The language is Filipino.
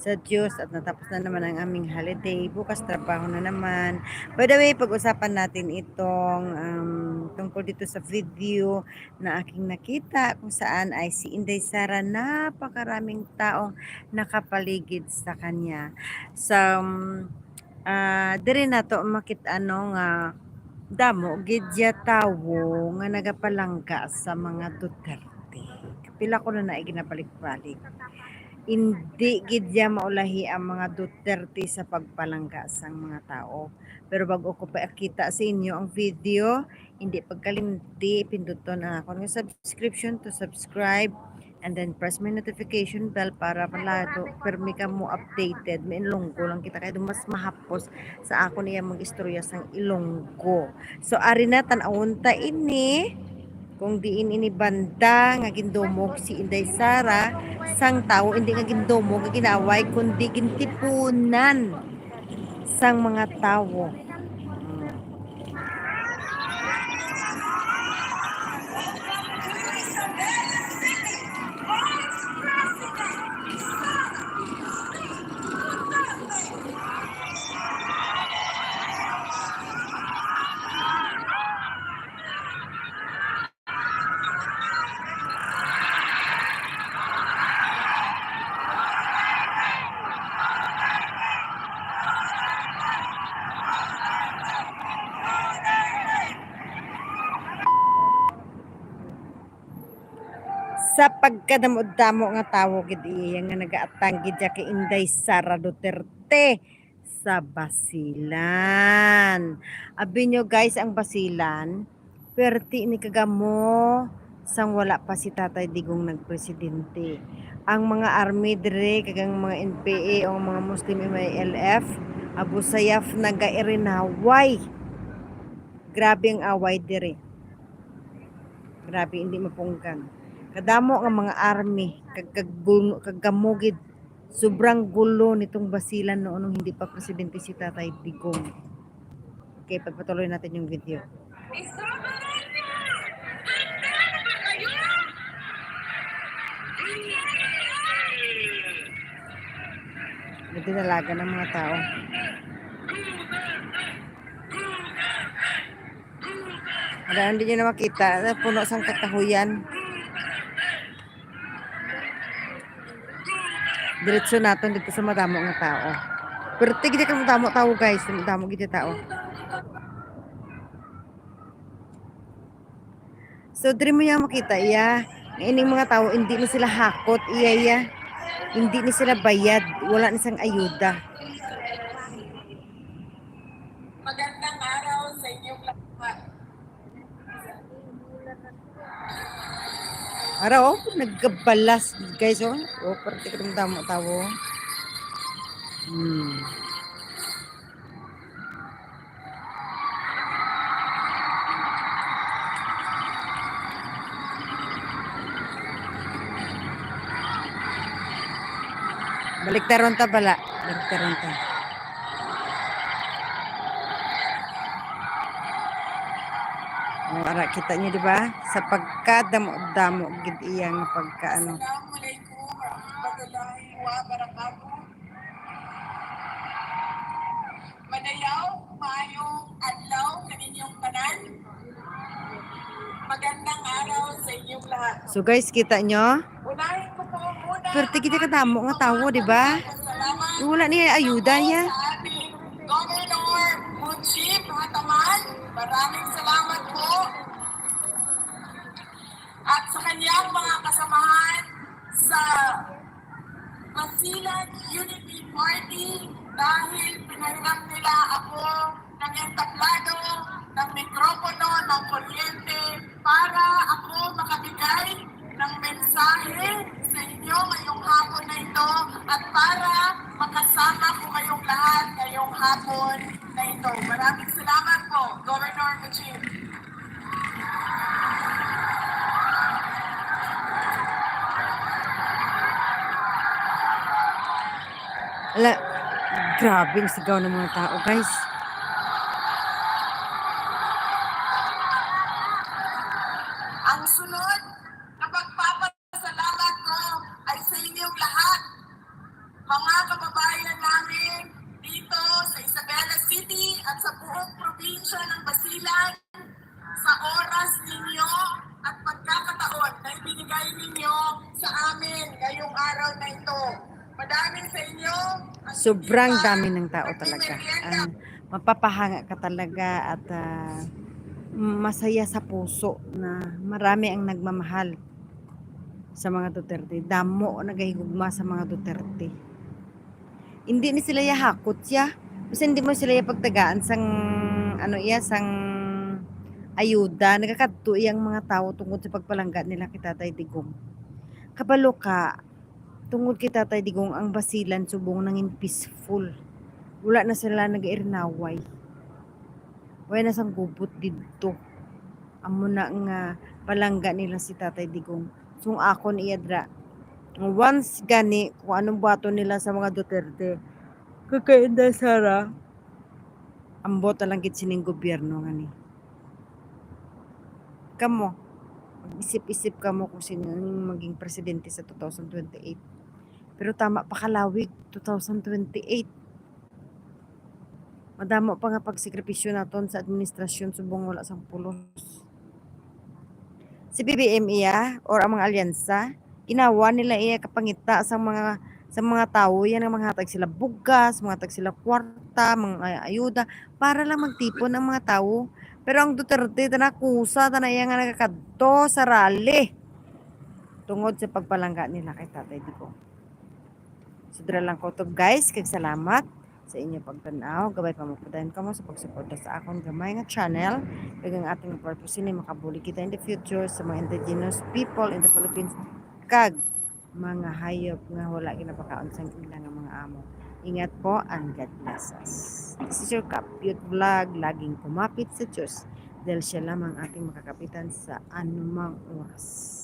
sa Diyos at natapos na naman ang aming holiday. Bukas trabaho na naman. By the way, pag-usapan natin itong um, tungkol dito sa video na aking nakita kung saan ay si Inday Sara napakaraming taong nakapaligid sa kanya. So, um, uh, dire na to makit ano nga damo gidya tawo nga nagapalangga sa mga Duterte. Kapila ko na na Hindi gidya maulahi ang mga Duterte sa pagpalangga sa mga tao. Pero bago ko pa kita sa inyo ang video, hindi pagkalimti, pinduton ang ako ng subscription to subscribe and then press my notification bell para palado permi ka mo updated. May ilonggo lang kita kaya mas mahapos sa ako niya mag istorya sang ilonggo. So ari na tanawon ta ini kung diin ini nga gindumog si Inday Sara sang tao hindi nga gindumog nga ginaway kundi gintipunan sang mga tao sa pagkadamo-damo nga tawo gid iya nga nagaatang gid kay Inday Sara Duterte sa Basilan. Abi nyo guys ang Basilan, perti ni kagamo sang wala pa si Tatay Digong nagpresidente. Ang mga army dire kagang mga NPA o mga Muslim MILF, Abu Sayyaf nagairinaway. Grabe ang away dire. Grabe hindi mapungkan kadamo nga mga army kagagulo kagamugid sobrang gulo nitong basilan noon nung hindi pa presidente si Tatay Digong. Okay, pagpatuloy natin yung video. Nagdinalaga ng mga tao. Wala, hindi nyo na makita. Puno sang kakahuyan. Diretso natin dito sa madamo nga tao. Pero tigdi ka madamo tao guys, madamo gid tao. So diri mo yang makita iya, ining mga tao hindi na sila hakot iya iya. Hindi ni sila bayad, wala ni sang ayuda. Magandang araw sa inyong lahat. Ara oh, nagkabalas guys oh. Oh, parte ka ng damo tawo. Hmm. Baliktaron ta bala. Baliktaron ta. Oh, ara kita niyo di ba? Sa pagkadamo-damo gid iyang pagkaano. Madayaw, mayong adlaw kaninyong tanan. Magandang araw sa inyong lahat. So guys, kita nyo? Unahin ko po muna. Pero tigit ka damo nga tawo, di ba? Wala niya ayuda niya. Governor Mujib Hataman. Maraming salamat po. At kanyang mga kasamahan sa Basilan Unity Party dahil pinahiram nila ako ng entablado, ng mikropono, ng kuryente para ako makabigay ng mensahe sa inyo ngayong hapon na ito at para makasama ko kayong lahat ngayong hapon na ito. Maraming salamat po, Governor Mujib. Ala, grabe ang sigaw ng mga tao, guys. Ang sunod na pagpapasalamat ko ay sa inyong lahat. Mga kababayan namin dito sa Isabela City at sa buong probinsya ng Basilan sa oras ninyo at pagkakataon na ibinigay ninyo sa amin ngayong araw na ito. Madaming sa inyo ang Sobrang dami ng tao talaga. Ang mapapahanga ka talaga at ah, masaya sa puso na marami ang nagmamahal sa mga Duterte. Damo nagahigugma sa mga Duterte. Hindi ni sila yahakot siya. Kasi hindi mo sila pagtagaan sang ano iya sang ayuda. Nagakadto iyang mga tao tungkol sa pagpalangga nila kay Tatay Digong. Kabalo ka, tungod kay Tatay Digong ang basilan subong nangin peaceful. Wala na sila nag-irinaway. Wala na sang gubot dito. Amo na nga palangga nila si Tatay Digong. So ako ni Yadra, once gani kung anong bato nila sa mga Duterte, kakainda Sara, ang bota lang sining gobyerno nga ni. Kamo, mag-isip-isip ka mo kung sino ang maging presidente sa 2028. Pero tama pa kalawig, 2028. Madamo pa nga pagsakripisyo naton sa administrasyon subong wala sang pulos. Si BBM iya or ang mga alyansa, ginawa nila iya kapangita sa mga sa mga tao yan ang mga hatag sila bugas, mga hatag sila kwarta, mga ay- ayuda para lang magtipon ang mga tao. Pero ang Duterte tanakusa tanaya nga nagakadto sa rally tungod sa pagpalangga nila kay Tatay Digong. Sudra lang ko to guys, kag salamat sa inyo pagtanaw. Gabay pa mo ka mo sa pagsuporta sa akong gamay nga channel. Kag ang ating purpose ni makabuli kita in the future sa mga indigenous people in the Philippines kag mga hayop nga wala ginapakaon sa ilang mga amo. Ingat po and God bless us. This is your Kapyut Vlog, laging kumapit sa Diyos dahil siya lamang ating makakapitan sa anumang oras.